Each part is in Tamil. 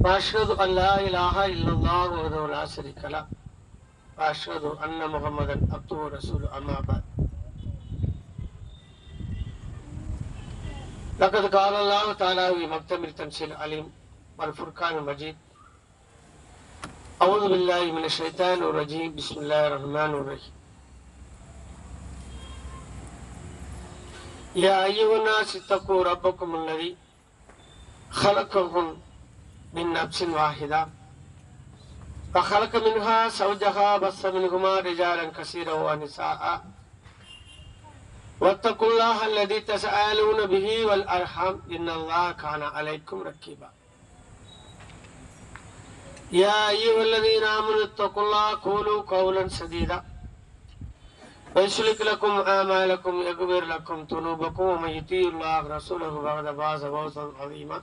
وأشهد أن لا إله إلا الله وحده لا شريك له. وأشهد أن محمدا عبده ورسوله أما بعد. لقد قال الله تعالى في مكتب التنسيل العليم والفرقان المجيد أعوذ بالله من الشيطان الرجيم بسم الله الرحمن الرحيم. يا أيها الناس اتقوا ربكم الذي خلقكم من نفس واحدة. فخلق منها زوجها بث منهما رجالا كثيرا ونساء. واتقوا الله الذي تسألون به والأرحام. إن الله كان عليكم رقيبا يا أيها الذين آمنوا اتقوا الله قولوا قولا سديدا. ويسلك لكم أعمالكم يغفر لكم ذنوبكم ومن يطيع الله ورسوله فقد فاز فوزا عظيما.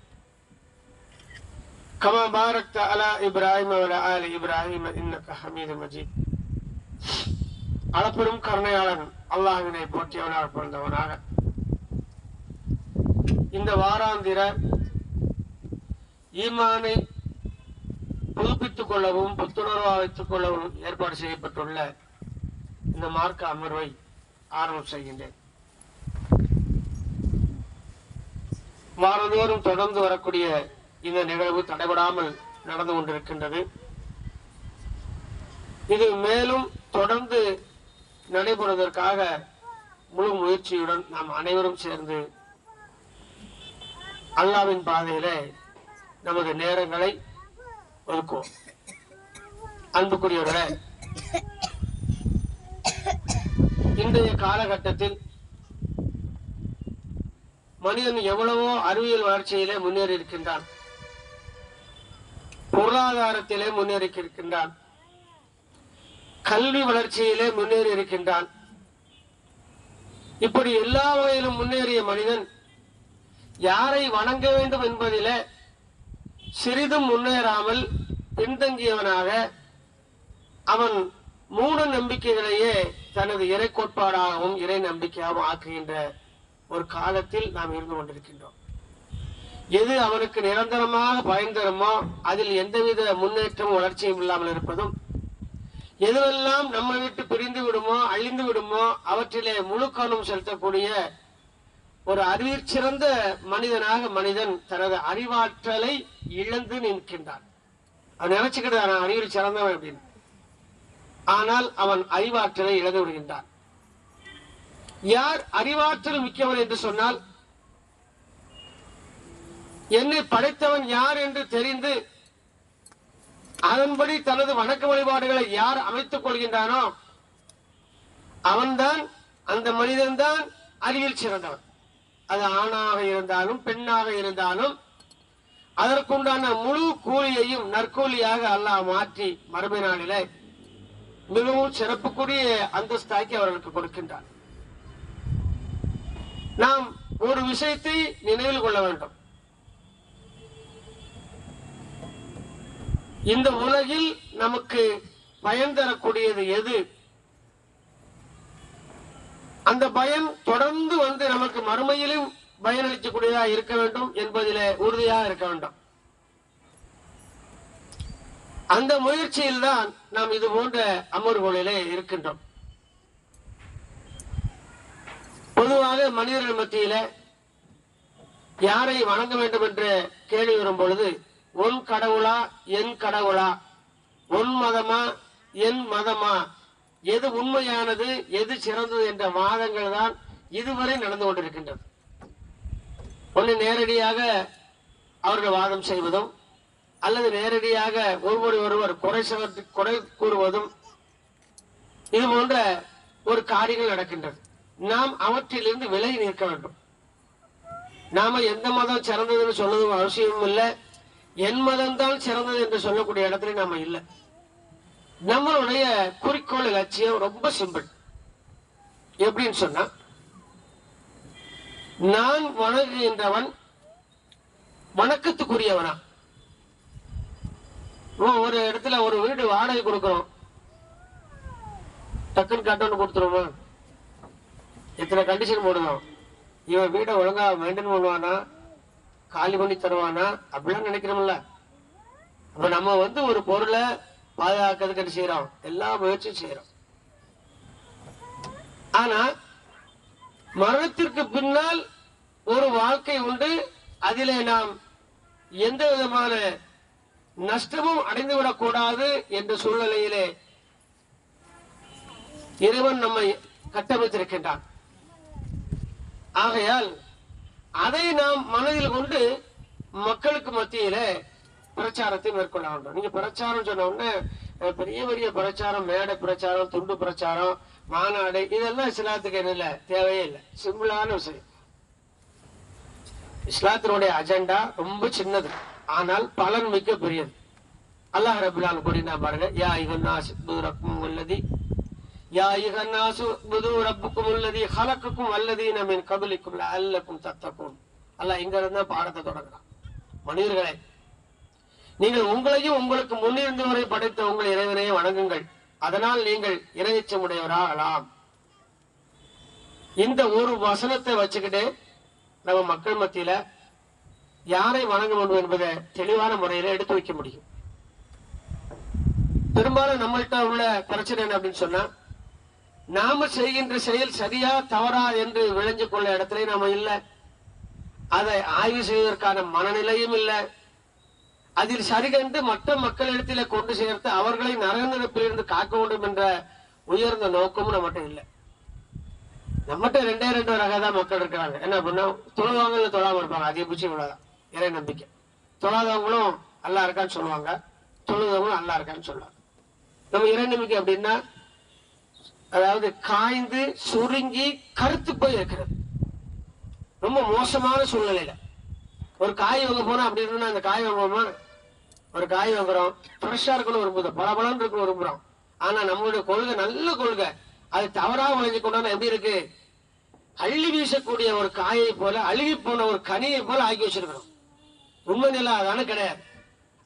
كما باركت على إبراهيم وعلى آل إبراهيم إنك حميد مجيد அளப்பெரும் கருணையாளன் அல்லாஹ்வினை போற்றியவனாக பிறந்தவனாக இந்த வாராந்திர ஈமானை புதுப்பித்துக் கொள்ளவும் புத்துணர்வாக வைத்துக் கொள்ளவும் ஏற்பாடு செய்யப்பட்டுள்ள இந்த மார்க்க அமர்வை ஆரம்பம் செய்கின்றேன் வாரந்தோறும் தொடர்ந்து வரக்கூடிய இந்த நிகழ்வு தடைபடாமல் நடந்து கொண்டிருக்கின்றது. இது மேலும் தொடர்ந்து நடைபெறுவதற்காக முழு முயற்சியுடன் நாம் அனைவரும் சேர்ந்து அல்லாவின் பாதையில நமது நேரங்களை ஒதுக்குவோம். அன்புக்குரியவர்களே இன்றைய காலகட்டத்தில் மனிதன் எவ்வளவோ அறிவியல் வளர்ச்சியிலே முன்னேறி இருக்கின்றான் பொருளாதாரத்திலே முன்னேறி இருக்கின்றான் கல்வி வளர்ச்சியிலே முன்னேறி இருக்கின்றான் இப்படி எல்லா வகையிலும் முன்னேறிய மனிதன் யாரை வணங்க வேண்டும் என்பதிலே சிறிதும் முன்னேறாமல் பின்தங்கியவனாக அவன் மூட நம்பிக்கைகளையே தனது இறை கோட்பாடாகவும் இறை நம்பிக்கையாகவும் ஆக்குகின்ற ஒரு காலத்தில் நாம் இருந்து கொண்டிருக்கின்றோம். எது அவனுக்கு நிரந்தரமாக பயன் தருமோ அதில் எந்தவித முன்னேற்றமும் வளர்ச்சியும் இல்லாமல் இருப்பதும் எதுவெல்லாம் நம்ம விட்டு பிரிந்து விடுமோ அழிந்து விடுமோ அவற்றிலே முழு கவனம் செலுத்தக்கூடிய ஒரு அறிவிற் சிறந்த மனிதனாக மனிதன் தனது அறிவாற்றலை இழந்து நிற்கின்றான். அவன் நினைச்சுக்கிட்டு நான் அறிவில் சிறந்தவன் அப்படின்னு. ஆனால் அவன் அறிவாற்றலை இழந்து விடுகின்றான். யார் அறிவாற்றல் மிக்கவன் என்று சொன்னால் என்னை படைத்தவன் யார் என்று தெரிந்து அதன்படி தனது வணக்க வழிபாடுகளை யார் அமைத்துக் கொள்கின்றானோ அவன்தான் அந்த மனிதன்தான் அறிவில் சிறந்தவன். அது ஆணாக இருந்தாலும் பெண்ணாக இருந்தாலும் அதற்குண்டான முழு கூலியையும் நற்கூலியாக அல்லாஹ் மாற்றி மறுமை நாளில மிகவும் சிறப்புக்குரிய அந்தஸ்தாக்கி அவர்களுக்கு கொடுக்கின்றார் நாம் ஒரு விஷயத்தை நினைவில் கொள்ள வேண்டும். இந்த உலகில் நமக்கு பயன் தரக்கூடியது எது? அந்த பயம் தொடர்ந்து வந்து நமக்கு மறுமையிலும் பயனளிக்கக்கூடியதா இருக்க வேண்டும் என்பதிலே உறுதியாக இருக்க வேண்டும். அந்த முயற்சியில் தான் நாம் இது போன்ற அமர்வுகளிலே இருக்கின்றோம். பொதுவாக மனிதர்கள் மத்தியில யாரை வணங்க வேண்டும் என்று கேள்வி வரும் பொழுது உன் கடவுளா என் கடவுளா. உன் மதமா என் மதமா. எது உண்மையானது எது சிறந்தது என்ற வாதங்கள் தான் இதுவரை நடந்து கொண்டிருக்கின்றது. ஒன்று நேரடியாக அவர்கள் வாதம் செய்வதும் அல்லது நேரடியாக ஒருவர் ஒருவர் குறை சொல்ல- குறை கூறுவதும் இது போன்ற ஒரு காரியங்கள் நடக்கின்றது. நாம் அவற்றிலிருந்து விலகி நிற்க வேண்டும். நாம எந்த மதம் சிறந்ததுன்னு சொல்லுவதும் அவசியமும் இல்லை. என் மதம் தான் சிறந்தது என்று சொல்லக்கூடிய இடத்துல நாம இல்லை. நம்மளுடைய குறிக்கோள் லட்சியம் ரொம்ப சிம்பிள் எப்படின்னு சொன்னா நான் வணங்குகின்றவன் வணக்கத்துக்குரியவனா. ஒரு இடத்துல ஒரு வீடு வாடகை கொடுக்கிறோம். டக்குன்னு கட்டணம் கொடுத்துருவோமா? இத்தனை கண்டிஷன் போடுவோம் இவன் வீடை ஒழுங்கா மெயின்டைன் பண்ணுவானா? காலி பண்ணி தருவானா? அப்படிலாம் நினைக்கிறோம்ல. அப்ப நம்ம வந்து ஒரு பொருளை பாதுகாக்கிறதுக்கு செய்யறோம் எல்லா முயற்சியும் செய்யறோம் ஆனா மரணத்திற்கு பின்னால் ஒரு வாழ்க்கை உண்டு. அதிலே நாம் எந்த விதமான நஷ்டமும் அடைந்துவிடக் கூடாது என்ற சூழ்நிலையிலே இறைவன் நம்மை கட்டமைத்திருக்கின்றான். ஆகையால் அதை நாம் மனதில் கொண்டு மக்களுக்கு மத்தியில பிரச்சாரத்தை மேற்கொள்ள வேண்டும். நீங்க பிரச்சாரம் சொன்ன உடனே பெரிய பெரிய பிரச்சாரம் மேடை பிரச்சாரம் துண்டு பிரச்சாரம் மாநாடு இதெல்லாம் இஸ்லாத்துக்கு என்ன இல்லை தேவையே இல்லை. சிம்பிளான விஷயம். இஸ்லாத்தினுடைய அஜெண்டா ரொம்ப சின்னது. ஆனால் பலன் மிக்க பெரியது அல்லாஹ் ரபுல்லான் கூறினா பாருங்க யா இகன்னாஸ் ரப்பும் உள்ளதி யா இகன்னாசு புது ரப்புக்கும் உள்ளதி ஹலக்குக்கும் அல்லதீன மின் கபலிக்கும் அல்லக்கும் தத்தக்கும் அல்ல இங்க இருந்தா பாடத்தை தொடங்குறான். மனிதர்களே நீங்கள் உங்களையும் உங்களுக்கு முன்னிருந்தவரை படைத்த உங்கள் இறைவனையே வணங்குங்கள். அதனால் நீங்கள் இறைச்சமுடையவராகலாம் இந்த ஒரு வசனத்தை வச்சுக்கிட்டு நம்ம மக்கள் மத்தியில யாரை வணங்க வேண்டும் என்பதை தெளிவான முறையில எடுத்து வைக்க முடியும். பெரும்பாலும் நம்மள்ட்ட உள்ள பிரச்சனை என்ன அப்படின்னு சொன்னா நாம செய்கின்ற செயல் சரியா தவறா என்று விளைஞ்சு கொள்ள இடத்துல நாம இல்ல. அதை ஆய்வு செய்வதற்கான மனநிலையும் இல்லை. அதில் சரிகண்டு மற்ற மக்களிடத்திலே கொண்டு சேர்த்து அவர்களை நரகநிரப்பிலிருந்து காக்க வேண்டும் என்ற உயர்ந்த நோக்கமும் நம்மகிட்ட இல்லை. நம்மகிட்ட ரெண்டே ரெண்டு ரக தான் மக்கள் இருக்கிறாங்க. என்ன அப்படின்னா தொழுவாங்க இல்ல தொழாம இருப்பாங்க. அதிகபட்சம் இவ்வளவுதான் இறை நம்பிக்கை. தொழாதவங்களும் நல்லா இருக்கான்னு சொல்லுவாங்க. தொழுதவங்களும் நல்லா இருக்கான்னு சொல்லுவாங்க. நம்ம இறை நம்பிக்கை அப்படின்னா அதாவது காய்ந்து சுருங்கி கருத்து போய் இருக்கிறது. ரொம்ப மோசமான சூழ்நிலையில. ஒரு காய் வாங்க போனா அப்படி இருந்தா அந்த காய் வாங்குவோமா? ஒரு காய் வாங்குறோம். ஃப்ரெஷ்ஷா இருக்கணும் விரும்புகிறோம் பல பலன் இருக்கணும் விரும்புறோம். ஆனா நம்மளுடைய கொள்கை நல்ல கொள்கை. அது தவறா விளைஞ்சு கொண்டாந்து எப்படி இருக்கு? அள்ளி வீசக்கூடிய ஒரு காயை போல அழுகி போன ஒரு கனியை போல ஆக்கி வச்சிருக்கிறோம். உண்மை நிலை அதான கிடையாது.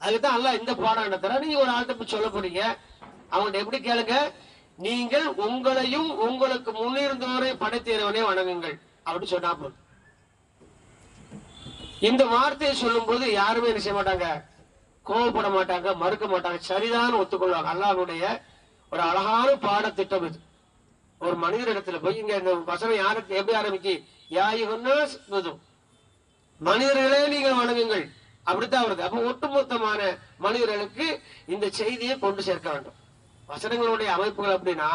அதுக்குதான் எல்லாம் இந்த பாடம் நடத்துறா நீங்க ஒரு ஆள்கிட்ட போய் சொல்ல போறீங்க. அவங்கள்ட்ட எப்படி கேளுங்க? நீங்கள் உங்களையும் உங்களுக்கு முன்னிருந்தவரை படைத்தேறவனே வணங்குங்கள். அப்படின்னு சொன்னா போதும். இந்த வார்த்தையை சொல்லும் போது யாருமே என்ன செய்ய மாட்டாங்க? கோவப்பட மாட்டாங்க மறுக்க மாட்டாங்க. சரிதான் ஒத்துக்கொள்வாங்க. அல்லாஹ்வுடைய ஒரு அழகான பாடத்திட்டம் இது. ஒரு மனிதரிடத்துல போய் இங்க இந்த வசனம் யாருக்கு எப்படி ஆரம்பிக்கு? யாயுகன்னா மனிதர்களே நீங்கள் வணங்குங்கள். அப்படித்தான் வருது. அப்ப ஒட்டுமொத்தமான மனிதர்களுக்கு இந்த செய்தியை கொண்டு சேர்க்க வேண்டும். வசனங்களுடைய அமைப்புகள் அப்படின்னா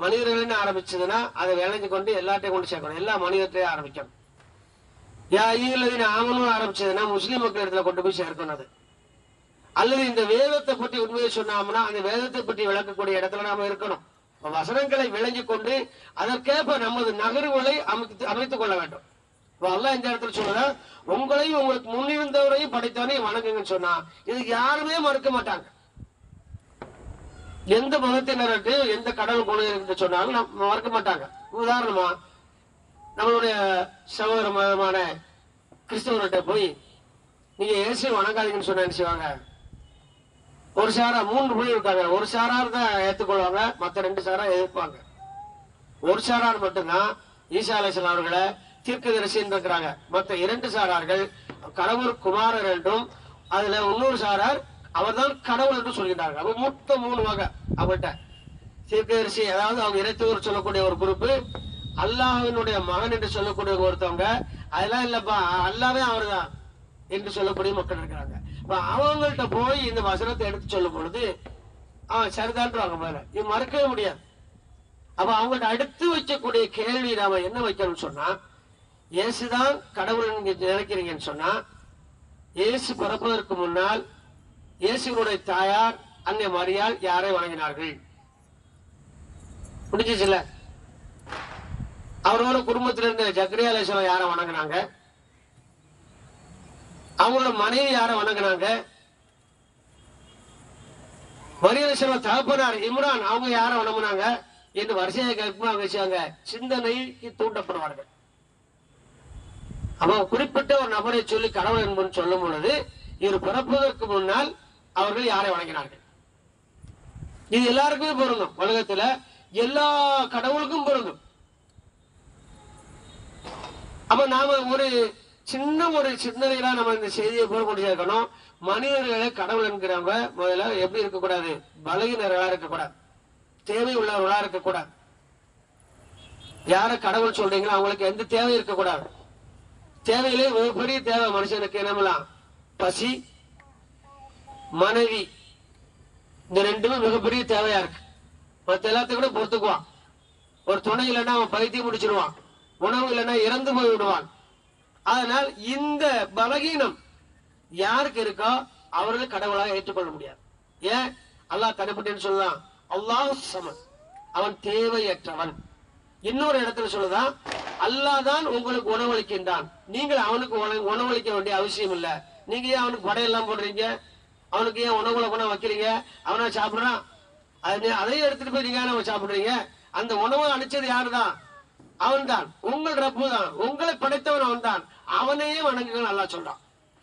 மனிதர்கள்னு ஆரம்பிச்சதுன்னா அதை விளைஞ்சு கொண்டு எல்லாத்தையும் கொண்டு சேர்க்கணும். எல்லா மனிதர்களையும் ஆரம்பிக்கணும். யா ஈழதின் ஆமனும் ஆரம்பிச்சதுன்னா முஸ்லீம் மக்கள் இடத்துல கொண்டு போய் சேர்க்கணும் அது. அல்லது இந்த வேதத்தை பற்றி உண்மையை சொன்னாம்னா அந்த வேதத்தை பற்றி விளக்கக்கூடிய இடத்துல நாம இருக்கணும். வசனங்களை விளைஞ்சு கொண்டு அதற்கேற்ப நமது நகர்வுகளை அமைத்து அமைத்துக் கொள்ள வேண்டும். இப்ப இந்த இடத்துல சொல்லுதா உங்களையும் உங்களுக்கு முன்னிருந்தவரையும் படைத்தவனையும் வணங்குங்கன்னு சொன்னா இதுக்கு யாருமே மறுக்க மாட்டாங்க. எந்த மதத்தினருக்கு எந்த கடவுள் கொள்கை என்று சொன்னாலும் நம்ம மறுக்க மாட்டாங்க. உதாரணமா நம்மளுடைய சகோதர மதமான கிறிஸ்தவர்கிட்ட போய் நீங்க இயேசு வணங்காதீங்கன்னு சொன்னா செய்வாங்க? ஒரு சாரா மூன்று புள்ளி இருக்காங்க. ஒரு சாரார் தான் ஏத்துக்கொள்வாங்க மத்த ரெண்டு சாரா எதிர்ப்பாங்க. ஒரு சாரார் மட்டும்தான் ஈசா அலைசல் அவர்களை தீர்க்கதரிசின்னு இருக்கிறாங்க. மத்த இரண்டு சாரார்கள் கடவுள் குமாரர் என்றும் அதுல இன்னொரு சாரார் அவர்தான் கடவுள் என்று சொல்கிறார்கள் அப்ப மொத்தம் மூணு வகை அவர்கிட்ட சீர்கரிசி அதாவது அவங்க இறைத்தவர் சொல்லக்கூடிய ஒரு குரூப் அல்லாஹினுடைய மகன் என்று சொல்லக்கூடிய ஒருத்தவங்க அதெல்லாம் இல்லப்பா அல்லாவே அவர்தான் என்று சொல்லக்கூடிய மக்கள் இருக்கிறாங்க. இப்ப அவங்கள்ட்ட போய் இந்த வசனத்தை எடுத்து சொல்லும் பொழுது அவன் சரிதான்றாங்க மேல இது மறுக்கவே முடியாது. அப்ப அவங்கள்ட்ட அடுத்து வைக்கக்கூடிய கேள்வி நாம என்ன வைக்கணும்னு சொன்னா இயேசுதான் கடவுள் நினைக்கிறீங்கன்னு சொன்னா இயேசு பிறப்பதற்கு முன்னால் இயேசுடைய தாயார் அன்னை மரியால் யாரை வணங்கினார்கள்? முடிஞ்சிச்சுல அவரோட குடும்பத்துல இருந்த ஜக்ரியா அலேஸ்வரம் யாரை வணங்கினாங்க? அவங்களோட மனைவி யாரை வணங்கினாங்க? மரியலட்சுமி தகப்பனார் இம்ரான் அவங்க யாரை வணங்குனாங்க? என்று வரிசையை கற்பனை வச்சாங்க சிந்தனைக்கு தூண்டப்படுவார்கள். அவன் குறிப்பிட்ட ஒரு நபரை சொல்லி கடவுள் என்பது சொல்லும் பொழுது இவர் பிறப்பதற்கு முன்னால் அவர்கள் யாரை வணங்கினார்கள்? இது எல்லாருக்குமே பொருந்தும். உலகத்துல எல்லா கடவுளுக்கும் பொருந்தும். அப்ப நாம ஒரு சின்ன ஒரு சிந்தனைகளா நம்ம இந்த செய்தியை போய் கொண்டு சேர்க்கணும் மனிதர்களை கடவுள் என்கிறவங்க முதல்ல எப்படி இருக்கக்கூடாது? பலகினர்களா இருக்கக்கூடாது. தேவை உள்ளவர்களா இருக்கக்கூடாது. யார கடவுள் சொல்றீங்களோ அவங்களுக்கு எந்த தேவை இருக்கக்கூடாது. தேவையிலே மிகப்பெரிய தேவை மனுஷனுக்கு என்னமெல்லாம் பசி மனைவி. இந்த ரெண்டுமே மிகப்பெரிய தேவையா இருக்கு. மத்த எல்லாத்தையும் கூட பொறுத்துக்குவான். ஒரு துணை இல்லைன்னா அவன் பைத்தியம் முடிச்சிருவான் உணவு இல்லைன்னா இறந்து போய் விடுவான். அதனால் இந்த பலகீனம் யாருக்கு இருக்கோ அவர்கள் கடவுளாக ஏற்றுக்கொள்ள முடியாது. ஏன்? அல்லாஹ் தனிப்பட்டேன்னு சொல்லலாம் அல்லாஹ் சமன். அவன் தேவையற்றவன். இன்னொரு இடத்துல சொல்லுதான் அல்லாஹ் தான் உங்களுக்கு உணவளிக்கின்றான். நீங்கள் அவனுக்கு உணவளிக்க வேண்டிய அவசியம் இல்ல. நீங்க ஏன் அவனுக்கு படையெல்லாம் போடுறீங்க? அவனுக்கு ஏன் உணவுல கொண்டு வைக்கிறீங்க அவனா சாப்பிடுறான். அது அதையும் எடுத்துட்டு போய் நீங்க ஏன் சாப்பிடுறீங்க? அந்த உணவை அளிச்சது யாருதான்? அவன்தான். உங்கள் ரப்பு தான் உங்களை படைத்தவன் அவன்தான். அவனையே வணங்குங்க நல்லா சொல்றான்.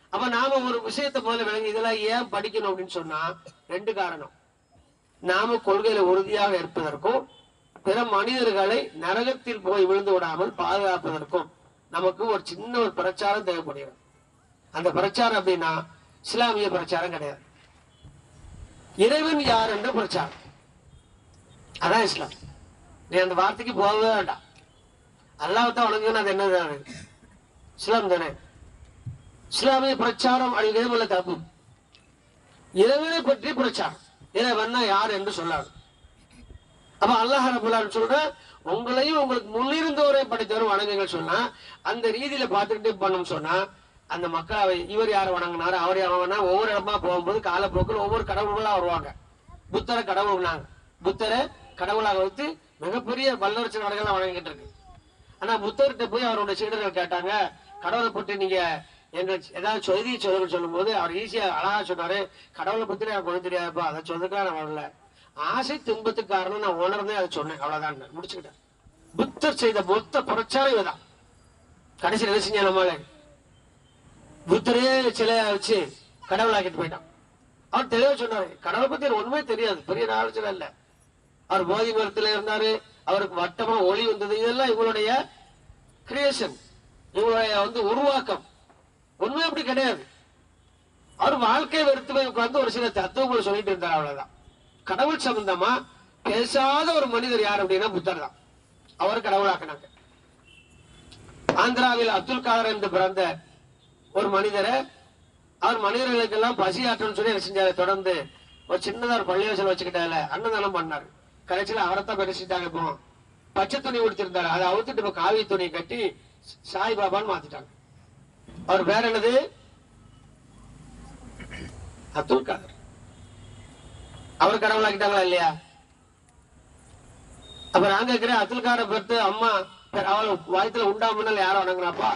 அப்ப நாம ஒரு விஷயத்தை முதல்ல விளங்கி இதெல்லாம் ஏன் படிக்கணும் அப்படின்னு சொன்னா ரெண்டு காரணம். நாம கொள்கையில உறுதியாக இருப்பதற்கும் பிற மனிதர்களை நரகத்தில் போய் விழுந்து விடாமல் பாதுகாப்பதற்கும் நமக்கு ஒரு சின்ன ஒரு பிரச்சாரம் தேவைப்படுகிறது. அந்த பிரச்சாரம் அப்படின்னா இஸ்லாமிய பிரச்சாரம் கிடையாது. இறைவன் யார் என்ற பிரச்சாரம். அதான் இஸ்லாம். நீ அந்த வார்த்தைக்கு போகவே வேண்டாம். அல்லாஹத்தான் வணங்குன்னு அது என்ன தானே இஸ்லாம் தானே? இஸ்லாமிய பிரச்சாரம் அப்படிங்கிறது உள்ள தப்பு இறைவனை பற்றி பிரச்சாரம். இறைவன்னா யார் என்று சொல்லாது. அப்ப அல்லாஹ் ரபுல்லான்னு சொல்ற உங்களையும் உங்களுக்கு முன்னிருந்தவரை படைத்தவரும் வணங்குங்கள் சொன்னா அந்த ரீதியில பார்த்துக்கிட்டே பண்ணோம் சொன்னா அந்த மக்கள் இவர் யாரை வணங்கினாரு? அவர் யார் வணங்கினா ஒவ்வொரு இடமா போகும்போது காலப்போக்கில் ஒவ்வொரு கடவுள்களா வருவாங்க. புத்தரை கடவுள்னாங்க. புத்தரை கடவுளாக வைத்து மிகப்பெரிய வல்லரசு நாடுகள் வணங்கிட்டு இருக்கு. ஆனா புத்தர்கிட்ட போய் அவருடைய சீடர்கள் கேட்டாங்க கடவுளை பற்றி நீங்க எங்க ஏதாவது சொல்லி சொல்லுங்க சொல்லும்போது அவர் ஈஸியா அழகா சொன்னாரு கடவுளை பத்தி எனக்கு ஒண்ணு தெரியாதுப்பா அதை சொல்றதுக்காக நான் வரல. ஆசை துன்பத்துக்கு காரணம் நான் உணர்ந்தே அதை சொன்னேன். அவ்வளவுதான் முடிச்சுக்கிட்டேன். புத்தர் செய்த மொத்த புரட்சாரம் இதுதான் கடைசியில் என்ன செஞ்சா நம்மளே புத்தரே சிலையா வச்சு கடவுளாக்கிட்டு போயிட்டான். அவர் தெளிவா சொன்னாரு கடவுளை பத்தி எனக்கு ஒண்ணுமே தெரியாது பெரிய ஆலோசனை இல்ல. அவர் போதி மரத்துல இருந்தாரு அவருக்கு வட்டமா ஒளி வந்தது. இதெல்லாம் இவங்களுடைய கிரியேஷன் இவங்களுடைய வந்து உருவாக்கம். உண்மை அப்படி கிடையாது. அவர் வாழ்க்கை வெறுத்து போய் உட்கார்ந்து ஒரு சில தத்துவங்களை சொல்லிட்டு இருந்தார் அவ்வளவுதான். கடவுள் சம்பந்தமா பேசாத ஒரு மனிதர் யார் அப்படின்னா புத்தர் தான். அவர் கடவுளாக்குனாங்க. ஆந்திராவில் அப்துல் காதர் என்று பிறந்த ஒரு மனிதரை அவர் மனிதர்களுக்கெல்லாம் பசி ஆற்றணும்னு சொல்லி என்ன செஞ்சாரு? தொடர்ந்து ஒரு சின்னதா ஒரு பள்ளிவாசல் வச்சுக்கிட்டால அன்னதானம் பண்ணார். கடைசியில அவரைத்தான் பெருசிட்டாங்க இப்போ. பச்சை துணி உடுத்திருந்தாரு. அதை அவுத்துட்டு இப்போ காவி துணியை கட்டி சாய் பாபான்னு மாத்திட்டாங்க. அவர் பேர் என்னது? அப்துல் காதர். அவர் கடவுளாக்கிட்டாங்களா இல்லையா? அப்ப நாங்க இருக்கிற அப்துல் காரை அம்மா அவள் வயத்துல உண்டாமனால யாரும் வணங்கினாப்பா?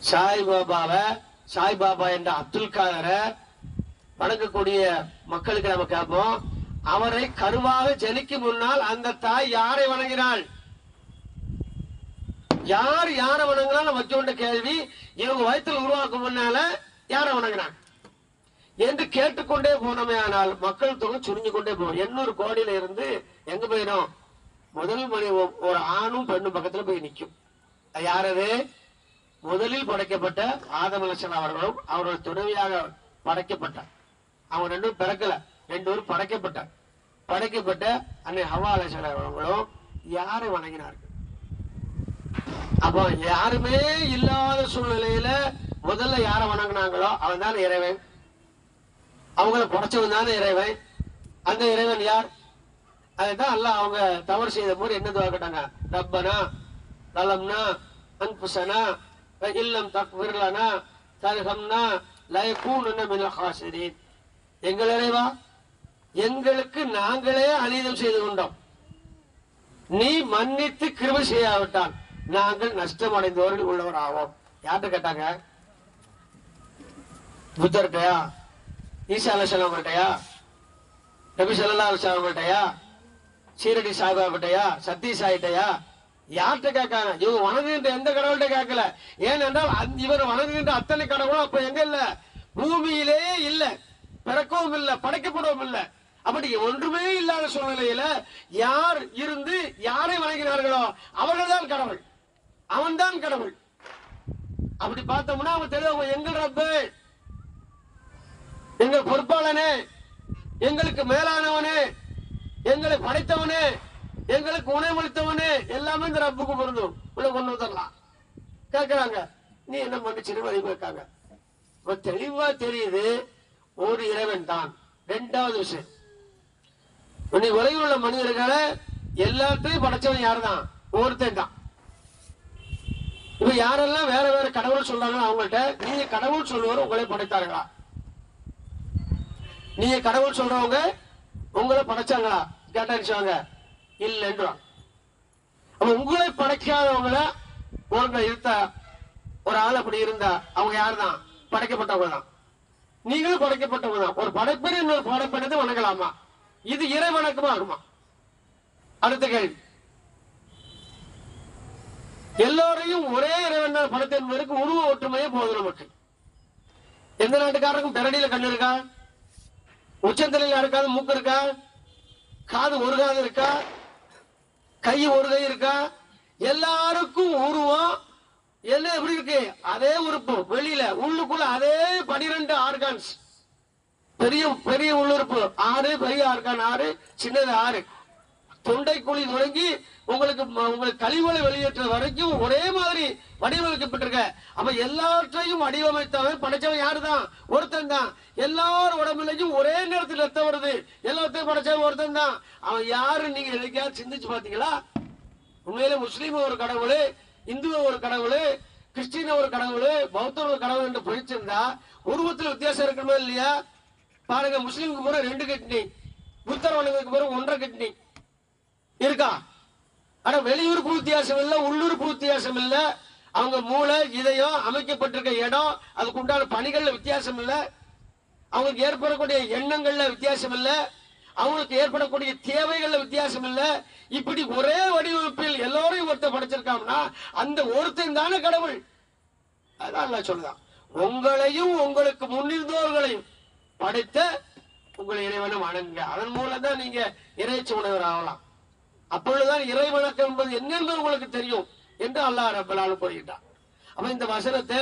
சாய் சாய்பாபா சாய் பாபா என்ற அப்துல் காதரை வணங்கக்கூடிய மக்களுக்கு நம்ம கேட்போம். அவரை கருவாக ஜனிக்கும் முன்னால் அந்த தாய் யாரை வணங்கினாள்? யார் யாரை வணங்கினாலும் வைக்க கேள்வி இவங்க வயித்துல உருவாக்கும் முன்னால யாரை வணங்கினாங்க என்று கேட்டுக்கொண்டே போனோமே ஆனால் மக்கள் தொகை சுருங்கி கொண்டே போகும் எண்ணூறு கோடியில இருந்து எங்க போயிடும் முதல் மணி ஒரு ஆணும் பெண்ணும் பக்கத்துல போய் நிக்கும். யாரது முதலில் படைக்கப்பட்ட ஆதமலட்சன் அவர்களும் அவரோட துணைவியாக படைக்கப்பட்டார். அவங்க ரெண்டும் பிறக்கல. ரெண்டு பேரும் படைக்கப்பட்டார். படைக்கப்பட்ட அன்னை ஹவா அலட்சன் அவர்களும் யாரை வணங்கினார்கள்? அப்போ யாருமே இல்லாத சூழ்நிலையில முதல்ல யாரை வணங்குனாங்களோ அவன் தான் இறைவன். அவங்கள படைச்சவன் தானே இறைவன். அந்த இறைவன் யார்? அதுதான் எல்லாம் அவங்க தவறு செய்த போது என்ன துவா கேட்டாங்க? ரப்பனா லலம்னா அன்புசனா இல்லம் தக்விர்லனா தர்ஹம்னா லயகூனுன மினல் எங்கள் இறைவா எங்களுக்கு நாங்களே அநீதம் செய்து கொண்டோம். நீ மன்னித்து கிருபை செய்யாவிட்டால் நாங்கள் நஷ்டம் அடைந்தவர்கள் உள்ளவர் ஆவோம் யார்கிட்ட கேட்டாங்க? புத்தர்கிட்டயா? ஈசா அலசலாம்கிட்டயா நபி சொல்லா அலசலாம்கிட்டயா சீரடி சாஹிபாகிட்டயா சத்தி சாயிட்டையா யார்கிட்ட கேட்காங்க இவங்க வணங்குகின்ற எந்த கடவுள்கிட்ட கேட்கல? ஏனென்றால் இவர் வணங்குகின்ற அத்தனை கடவுளும் அப்ப எங்க இல்ல? பூமியிலே இல்ல. பிறக்கவும் இல்ல படைக்கப்படவும் இல்ல. அப்படி ஒன்றுமே இல்லாத சூழ்நிலையில யார் இருந்து யாரை வணங்கினார்களோ அவர்கள்தான் கடவுள். அவன்தான் கடவுள். அப்படி பார்த்தோம்னா அவன் தெரியும் எங்கள் ரப்பு எங்கள் பொறுப்பாளனே எங்களுக்கு மேலானவனே எங்களை படைத்தவனே எங்களுக்கு உணவளித்தவனே எல்லாமே இந்த ரப்புக்கு பொருந்தும். உள்ள கொண்டு வந்துடலாம். கேட்கிறாங்க நீ என்ன மன்னிச்சிரு வழி கேட்காங்க இப்ப தெளிவா தெரியுது ஒரு இறைவன் தான். ரெண்டாவது விஷயம். நீ உலகில் உள்ள மனிதர்களை எல்லாத்தையும் படைச்சவன் யாருதான்? ஒருத்தன் தான். இப்ப யாரெல்லாம் வேற வேற கடவுள் சொல்றாங்களோ அவங்கள்ட்ட நீங்க கடவுள் சொல்லுவார் உங்களை படைத்தார்களா? நீங்க கடவுள் சொல்றவங்க உங்களை படைச்சாங்களா? கேட்டா நினைச்சாங்க இல்லைன்றாங்க அப்ப உங்களை படைக்காதவங்கள ஒருங்க இருந்த ஒரு ஆள் அப்படி இருந்தா அவங்க யாருதான் படைக்கப்பட்டவங்க தான் நீங்களும் படைக்கப்பட்டவங்க தான் ஒரு படைப்பினை இன்னொரு படைப்பினத்தை வணங்கலாமா? இது இறை வணக்கமா ஆகுமா அடுத்த கேள்வி. எல்லோரையும் ஒரே இறைவன் தான் படைத்த என்பதற்கு உருவ ஒற்றுமையே போதும் நமக்கு. எந்த நாட்டுக்காரருக்கும் பெரடியில கண்ணு இருக்கா? உச்சந்தலையில் இருக்காது மூக்கு இருக்கா? காது ஒரு காது இருக்கா? கை ஒரு கை இருக்கா? எல்லாருக்கும் உருவம். எல்லாம் எப்படி இருக்கு? அதே உறுப்பு. வெளியில உள்ளுக்குள்ள அதே பனிரெண்டு ஆர்கான்ஸ் பெரிய பெரிய உள்ளுறுப்பு. ஆறு பெரிய ஆர்கான் ஆறு சின்னது ஆறு. தொண்டை குழி தொடங்கி உங்களுக்கு உங்களுக்கு கழிவுகளை வெளியேற்ற வரைக்கும் ஒரே மாதிரி வடிவமைக்கப்பட்டிருக்க. அப்ப எல்லாற்றையும் வடிவமைத்தவன் படைச்சவன் யாருதான்? ஒருத்தன் தான் எல்லார் உடம்புலையும் ஒரே நேரத்தில் ரத்தம் வருது. எல்லாத்தையும் படைச்சவன் ஒருத்தன் தான் அவன் யாரு நீங்க என்னைக்காவது சிந்திச்சு பாத்தீங்களா உண்மையிலே முஸ்லீம் ஒரு கடவுள் இந்து ஒரு கடவுள் கிறிஸ்டின் ஒரு கடவுள் பௌத்தர் ஒரு கடவுள் என்று பிடிச்சிருந்தா உருவத்தில் வித்தியாசம் இருக்கணுமா இல்லையா? பாருங்க முஸ்லீமுக்கு பிறகு ரெண்டு கிட்னி புத்தர் வணங்குக்கு பிறகு ஒன்றரை கிட்னி இருக்கா? ஆனா வெளியூருக்கு வித்தியாசம் இல்லை உள்ளூருக்கு வித்தியாசம் இல்லை. அவங்க மூளை இதயம் அமைக்கப்பட்டிருக்க இடம் அதுக்கு உண்டான பணிகள்ல வித்தியாசம் இல்லை. அவங்களுக்கு ஏற்படக்கூடிய எண்ணங்கள்ல வித்தியாசம் இல்லை. அவங்களுக்கு ஏற்படக்கூடிய தேவைகள்ல வித்தியாசம் இல்ல. இப்படி ஒரே வடிவமைப்பில் எல்லோரையும் ஒருத்தர் படைச்சிருக்காங்கன்னா அந்த ஒருத்தன் தானே கடவுள்? அதான் நான் சொல்லுதான். உங்களையும் உங்களுக்கு முன்னிருந்தோர்களையும் படைத்த உங்கள் இறைவனும் வணங்குங்க. அதன் மூலம் தான் நீங்க இறைச்சி உணவர் ஆகலாம் அப்பொழுதுதான் இறை வணக்கம் என்பது என்னென்று உங்களுக்கு தெரியும் என்று அல்லாஹ் ரபலாலும் போய்கிட்டான் அப்ப இந்த வசனத்தை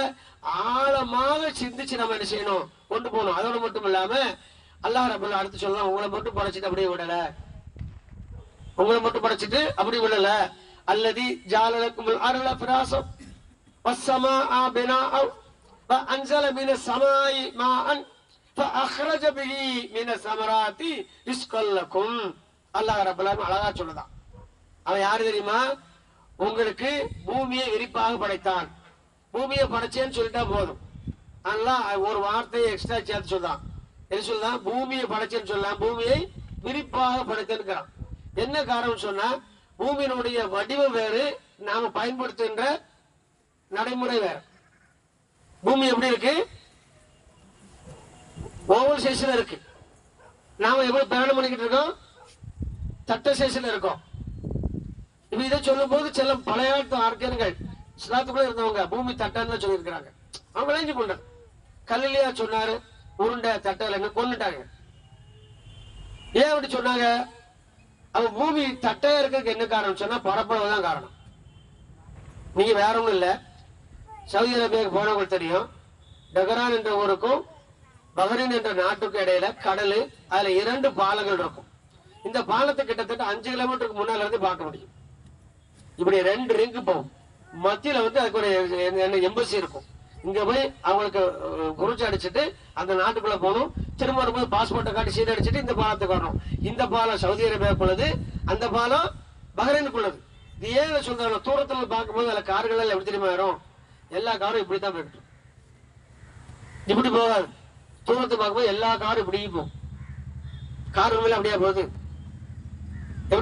ஆழமாக சிந்திச்சு நம்ம என்ன செய்யணும் கொண்டு போகணும். அதோட மட்டும் இல்லாம அல்லாஹ் ரபுல்லா அடுத்து சொல்லலாம் உங்களை மட்டும் படைச்சிட்டு அப்படியே விடல. உங்களை மட்டும் படைச்சிட்டு அப்படி விடல. அல்லது ஜாலலக்கும் அருள பிராசம் வசமா ஆபினா அன்சல மின சமாய் மா அன் அஹ்ரஜ பிஹி மின சமராத்தி இஸ்கல்லக்கும் அல்லாஹ் ரபுல்லாம் அழகா சொல்லுதான். அவன் யாரு தெரியுமா? உங்களுக்கு பூமியை விரிப்பாக படைத்தான். பூமியை படைச்சேன்னு சொல்லிட்டா போதும். அதெல்லாம் ஒரு வார்த்தையை எக்ஸ்ட்ரா சேர்த்து சொல்றான். என்ன சொல்லலாம் பூமியை படைச்சேன்னு சொல்லலாம் பூமியை விரிப்பாக படைத்தேன்னுக்கிறான். என்ன காரணம் சொன்னா பூமியினுடைய வடிவம் வேறு நாம பயன்படுத்துகின்ற நடைமுறை வேற. பூமி எப்படி இருக்கு? ஓவல் சைஸ்ல இருக்கு. நாம எப்படி பிரயாணம் பண்ணிக்கிட்டு இருக்கோம்? தட்ட சைஸ்ல இருக்கோம். இப்ப இதை சொல்லும் போது சில பழையாட்டு ஆர்கன்கள் சிலாத்துக்குள்ள இருந்தவங்க பூமி தட்டான்னு சொல்லியிருக்கிறாங்க. அவங்க விளைஞ்சு கொண்டாங்க. கல்லிலேயா சொன்னாரு உருண்டை தட்டலைன்னு கொண்டுட்டாங்க ஏன் அப்படி சொன்னாங்க? அவங்க பூமி தட்டையா இருக்கிறதுக்கு என்ன காரணம் சொன்னா பரப்பளவு தான் காரணம். நீங்க வேற ஒண்ணும் இல்ல. சவுதி அரேபியாவுக்கு போனவங்களுக்கு தெரியும். டெஹரான் என்ற ஊருக்கும் பஹ்ரைன் என்ற நாட்டுக்கும் இடையில கடல் அதுல இரண்டு பாலங்கள் இருக்கும். இந்த பாலத்தை கிட்டத்தட்ட அஞ்சு கிலோமீட்டருக்கு முன்னால இருந்து பார்க்க முடியும். இப்படி ரெண்டு ரிங்கு போகும். மத்தியில வந்து அதுக்கு ஒரு எம்பசி இருக்கும். இங்க போய் அவங்களுக்கு குறிச்சு அடிச்சுட்டு அந்த நாட்டுக்குள்ள போகணும். திரும்ப வரும்போது பாஸ்போர்ட்டை காட்டி சீட் அடிச்சுட்டு இந்த பாலத்துக்கு வரணும். இந்த பாலம் சவுதி அரேபியாவுக்குள்ளது அந்த பாலம் பஹ்ரைனுக்குள்ளது. இது ஏன் சொல்றாங்க? தூரத்துல பார்க்கும்போது அதில் கார்கள் எல்லாம் எப்படி தெரியுமா வரும்? எல்லா காரும் இப்படி தான் போயிட்டு இப்படி போகாது. தூரத்தை பார்க்கும்போது எல்லா காரும் இப்படி போகும். கார் உண்மையில அப்படியே போகுது.